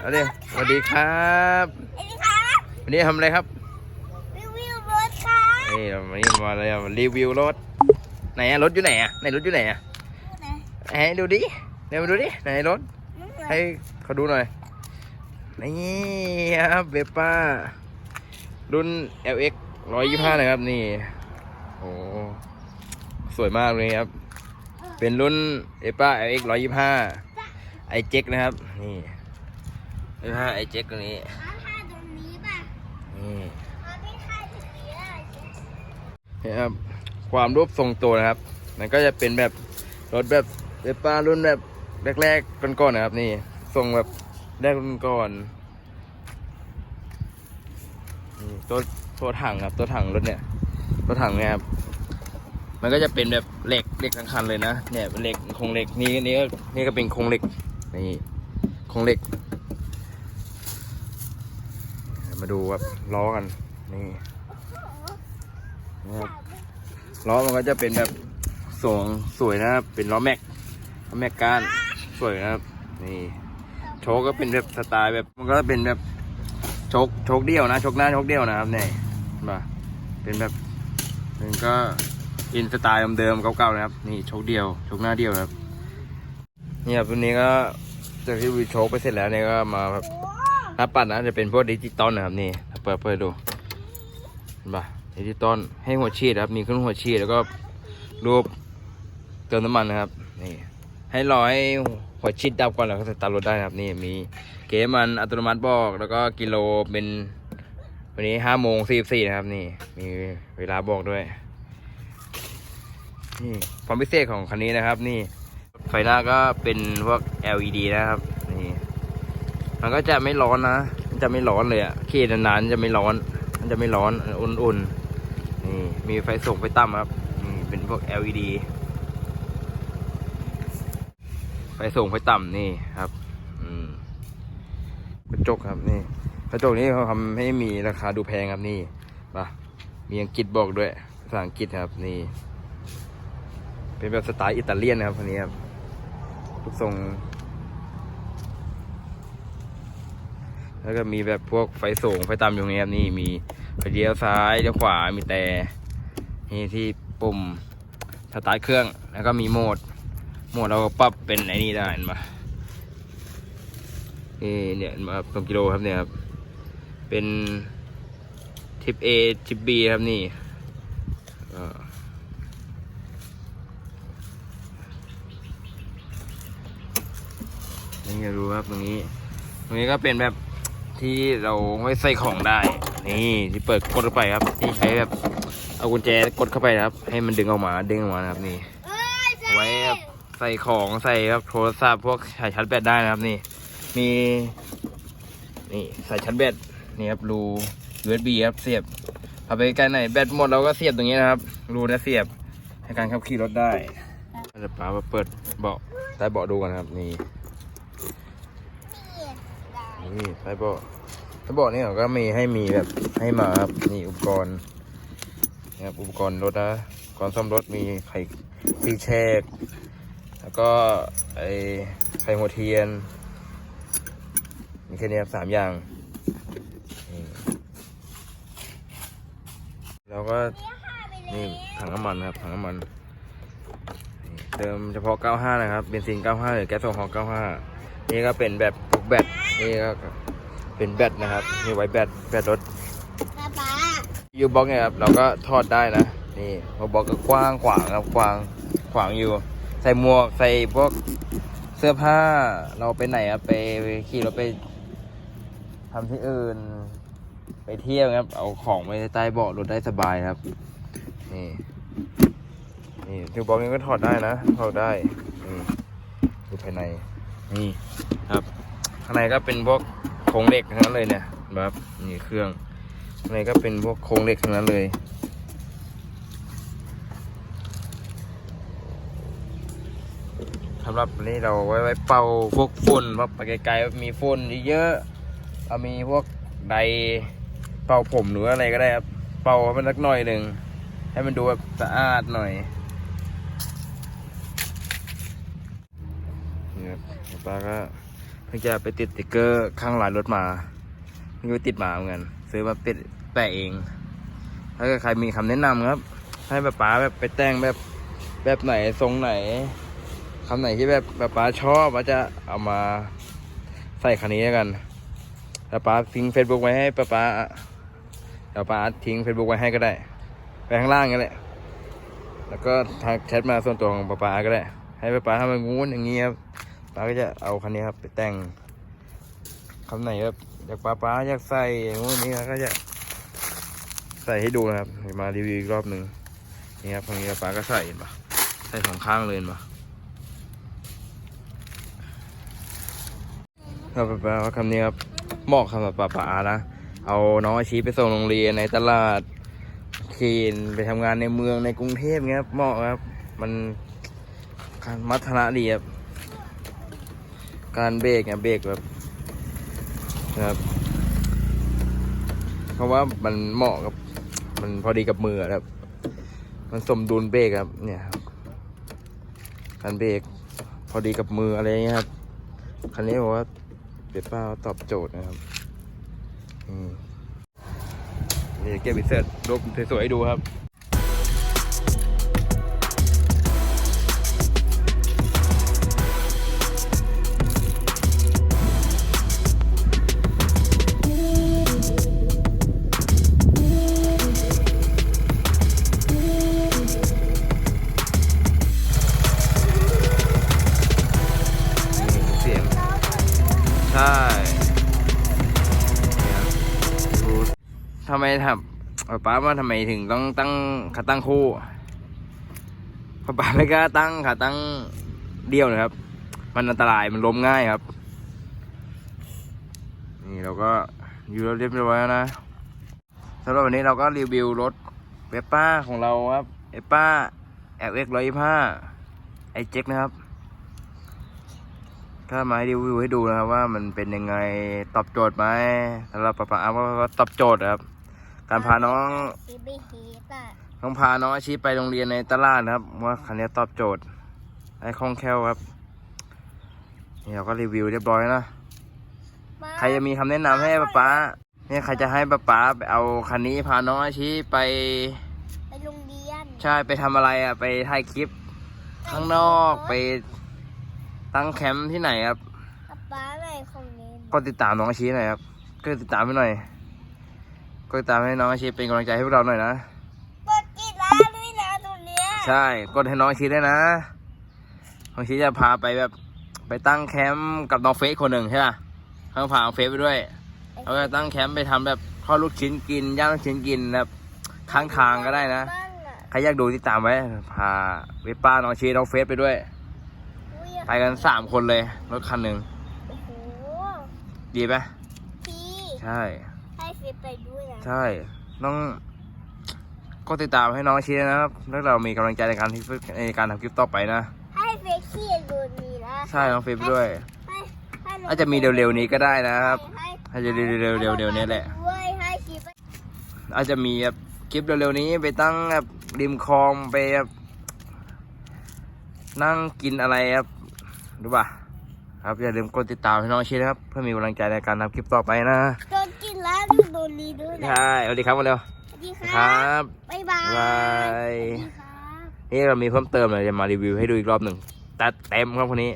เอาดิสวัสดีครับ สวัสดีครับวันนี้ทำอะไรครับ รีวิวรถครับนี่วันนี้มาเลยมารีวิวรถ ไหนอะรถอยู่ไหนอะไหนรถอยู่ไหนอะไหนให้ดูดิเดี๋ยวมาดูดิไหนรถนั่นเหรอให้เขาดูหน่อย นี่ครับเวป้า รุ่น LX 125นะครับนี่ โอ้สวยมากเลยครับ เป็นรุ่นเอป้า LX 125 ไอเจ็กนะครับ นี่ เอป้าไอเจ็กตัวนี้ร้านท่าตรงนี้ป่ะนี่ร้านที่ท่าตรงนี้อะนี่ครับความรูปทรงตัวนะครับ มันก็จะเป็นแบบรถแบบเวป้ารุ่นแบบแรกๆก่อนๆนะครับ นี่ทรงแบบแรกรุ่นก่อนนี่ตัวตัวถังครับ ตัวถังรถเนี่ย ตัวถังเนี่ยครับมันก็จะเป็นแบบเหล็กเหล็กทั้งคันเลยนะเนี่ยเป็นเหล็กโครงเหล็กนี่นี่ก็นี่ก็เป็นโครงเหล็กนี่โครงเหล็ก มาดูแบบล้อกันนี่นะครับล้อมันก็จะเป็นแบบสวงสวยนะครับ เป็นล้อแม็กล้อแม็กก้านสวยนะครับ นี่โชคก็เป็นแบบสไตล์แบบมันก็เป็นแบบโชคโชคเดียวนะโชคหน้าโชคเดียวนะครับเนี่ยมาเป็นแบบมันก็อินสไตล์เดิมๆเก่าๆนะครับ นี่โชคเดียวโชคหน้าเดียวครับนี่ครับวันนี้ก็จากที่วิวโชคไปเสร็จแล้วเนี่ยก็มาแบบ ถ้าปัดนะจะเป็นพวกดิจิตอลนะครับนี่เปิดเปิดดูเห็นปะดิจิตอลให้หัวฉีดครับ มีเครื่องหัวฉีดแล้วก็รูปเติมน้ำมันนะครับนี่ให้รอให้หัวฉีดดับก่อนแล้วก็สตาร์ทรถได้นะครับนี่มีเกมมันอัตโนมัติบอกแล้วก็กิโลเป็นวันนี้ห้าโมงสี่สี่นะครับนี่มีเวลาบอกด้วยนี่ความพิเศษของคันนี้นะครับ นี่ไฟหน้าก็เป็นพวก LED นะครับ มันก็จะไม่ร้อนนะมันจะไม่ร้อนเลยอะขี่นานๆจะไม่ร้อน มันจะไม่ร้อนอุ่นๆนี่มีไฟส่งไฟต่ำครับนี่เป็นพวก LED ไฟส่งไฟต่ำนี่ครับอืมกระจกครับนี่กระจกนี้เขาทำให้มีราคาดูแพงครับนี่มามีอังกฤษบอกด้วยภาษาอังกฤษครับนี่ เป็นแบบสไตล์อิตาเลียนนะครับคนนี้ครับทุกทรง แล้วก็มีแบบพวกไฟสูงไฟต่ำอยู่ตรงนี้ครับนี่มีไฟเลี้ยวซ้ายเลี้ยวขวามีแต่นี่ที่ปุ่มสตาร์ทเครื่อง แล้วก็มีโหมด โหมดเราก็ปรับเป็นไอ้นี่ได้เห็นปะนี่เนี่ยเห็นปะครับตรงกิโลครับเนี่ยครับ เป็นทิป A ทิป B ครับนี่นี่ดูครับตรงนี้ ตรงนี้ก็เป็นแบบ ที่เราไว้ใส่ของได้ นี่ที่เปิดกดเข้าไปครับ ที่ใช้แบบเอากุญแจกดเข้าไปนะครับ ให้มันดึงออกมาดึงออกมานะครับนี่เอ้ยเอาไว้แบบใส่ของใส่ครับโทรศัพท์พวกสายชาร์จแบตได้นะครับนี่ มีนี่สายชาร์จแบตนี่ครับรู USB ครับเสียบเอาไปไกลไหนแบตหมดเราก็เสียบตรงนี้นะครับรูนะเสียบให้การขับขี่รถได้เดี๋ยวป้ามาเปิดเบาะใต้เบาะดูกันครับนี่ นี่ใต้เบาะใต้เบาะนี่เขาก็มีให้มีแบบให้มาครับนี่อุปกรณ์นี่ครับอุปกรณ์รถนะอุปกรณ์ซ่อมรถมีไข่พลิกแชกแล้วก็ไอไข่หัวเทียน มีแค่นี้ครับสามอย่างแล้วก็นี่ถังน้ำมันครับถังน้ำมันเติมเฉพาะ 95 นะครับเบนซิน 95 หรือแก๊สโซฮอล์95 นี่ก็เป็นแบบพวกแบต นี่ก็เป็นแบตนะครับนี่ไว้แบตแบตรถป๊าป๊ายูบ็อกเนี่ยครับเราก็ทอดได้นะนี่หัวบล็อกก็กว้างขวางครับกว้างขวางอยู่ ใส่หมวกใส่พวกเสื้อผ้าเราไปไหนครับไปขี่รถไปทำที่อื่น ไปเที่ยวครับ เอาของไว้ใต้เบาะรถได้สบายครับ นี่นี่ยูบ็อกนี้ก็ถอดได้นะถอดได้นี่ดูภายในนี่ครับ ข้างในก็เป็นพวกโครงเหล็กทั้งนั้นเลยเนี่ยครับนี่เครื่องข้างในก็เป็นพวกโครงเหล็กทั้งนั้นเลย สำหรับนี้เราไว้ไว้เป่าพวกฝุ่นเพราะไปไกลๆมีฝุ่นเยอะๆเอามีพวกไดเป่าผมหรืออะไรก็ได้ครับ เป่าให้มันสักหน่อยหนึ่งให้มันดูแบบสะอาดหน่อยนี่ครับป้าก็ ไปพิ่งจะไปติดติ๊กเกอร์ข้างลายรถมาไม่รู้ติดมาเหมือนกันซื้อมาติดแปะเอง ถ้าใครมีคำแนะนำครับ ให้ป้าป๋าแบบไปแต่งแบบแบบไหนทรงไหนคำไหนที่แบบป้าป๋าชอบว่าจะเอามาใส่คันนี้แล้วกันป้าป๋าทิ้งเฟซบุ๊กไว้ให้ป้าป๋าเดี๋ยวป้าทิ้งเฟซบุ๊กไว้ให้ก็ได้ ไปข้างล่างกันแหละแล้วก็ทางแชทมาส่วนตัวของป้าป๋าก็ได้ ให้ป้าป๋าทำมันงูนอย่างงี้ครับ ป้าก็จะเอาคันนี้ครับ ไปแต่งคำไหนแบบอยากป้าป๋าอยากใส่อย่างงู้นอย่างนี้ก็จะใส่ให้ดูนะครับมารีวิวอีกรอบหนึ่งนี่ครับตรงนี้ป้าก็ใส่เห็นปะใส่สองข้างเลยเห็นปะครับป้าว่าคำนี้ครับเหมาะสำหรับป้าป๋านะเอาน้องอาชีไปส่งโรงเรียนในตลาดเคนไปทำงานในเมืองในกรุงเทพเงี้ยครับเหมาะครับ มันการมัธนะดีครับ การเบรกเนี่ยเบรกแบบนะครับเพราะว่ามันเหมาะกับ มันพอดีกับมือครับ มันสมดุลเบรกครับ เนี่ยครับการเบรกพอดีกับมืออะไรเงี้ยครับคันนี้บอกว่าเปียป้าตอบโจทย์นะครับอืมนี่เก็บอิเสิร์ตรูปสวยๆดูครับ ช่ทำไมทำป้าว่าทำไมถึงต้องตั้งขาตั้งคู่ป้าไม่กล้าตั้งขาตั้งเดี่ยวนะครับ มันอันตรายมันล้มง่ายครับ นี่เราก็อยู่เรียบร้อยแล้วนะสำหรับวันนี้เราก็รีวิวรถเวปป้าของเราครับเอป้าแอลเอ็กร้อยห้าไอเจ็กนะครับ ถ้ามาให้รีวิวให้ดูนะครับว่ามันเป็นยังไงตอบโจทย์ไหมสำหรับป้าป๋าว่าตอบโจทย์ครับ การพาน้องซีบีฮีตอะน้องพาน้องอาชีพไปโรงเรียนในตลาดนะครับ ว่าคันนี้ตอบโจทย์ให้คล่องแคล่วครับนี่เราก็รีวิวเรียบร้อยนะมาใครจะมีคำแนะนำให้ป้าป๋าเนี่ยใครจะให้ป้าป๋าไปเอาคันนี้พาน้องอาชีพไปไปโรงเรียนใช่ไปทำอะไรอะไปถ่ายคลิปข้างนอกไป ตั้งแคมป์ที่ไหนครับป๊าป๊าไหนของเนนก็ติดตามน้องอาชีหน่อยครับก็ติดตามให้หน่อยก็ติดตามให้น้องอาชีเป็นกำลังใจให้พวกเราหน่อยนะกดกีฬาด้วยนะตรงเนี้ยใช่กดให้น้องอาชีด้วยนะน้องอาชีจะพาไปแบบไปตั้งแคมป์กับน้องเฟซคนหนึ่งใช่ป่ะเขาพาน้องเฟซไปด้วยเขาจะตั้งแคมป์ไปทำแบบทอดลูกชิ้นกินย่างลูกชิ้นกินแบบข้างทางก็ได้นะบ้างอะใครอยากดูติดตามไว้พาเวปป้าน้องอาชีน้องเฟซไปด้วยอุ้ย ไปกันสามคนเลยรถคันหนึ่งโอ้โหดีไหมพี่ใช่ ให้เฟซไปด้วยนะ ใช่ต้อง ก็ติดตามให้น้องอาชีนะครับแล้วเรามีกำลังใจในการที่ในการทำคลิปต่อไปนะ ให้เฟซเขียนดูนี่นะใช่น้องเฟซไปด้วย ให้ให้น้งอาจจะมีเร็วๆนี้ก็ได้นะครับ ให้อาจจะเร็วๆเร็วๆนี้แหละ ด้วยให้คลิปอาจจะมีแบบคลิปเร็วๆนี้ไปตั้งแบบริมคลองไปแบบนั่งกินอะไรครับ รู้ป่ะครับอย่าลืมกดติดตามให้น้องอาชีนะครับ เพื่อมีกำลังใจในการทำคลิปต่อไปนะโดนกินแล้วดูโดนนี้ด้วยนะใช่สวัสดีครับมาเร็วสวัสดีคครัรับบบ๊ายบายบ๊ายบายสวัสดีครับนี่เรามีเพิ่มเติมเลยจะมารีวิวให้ดูอีกรอบหนึ่งตัดเต็มครับคนนี้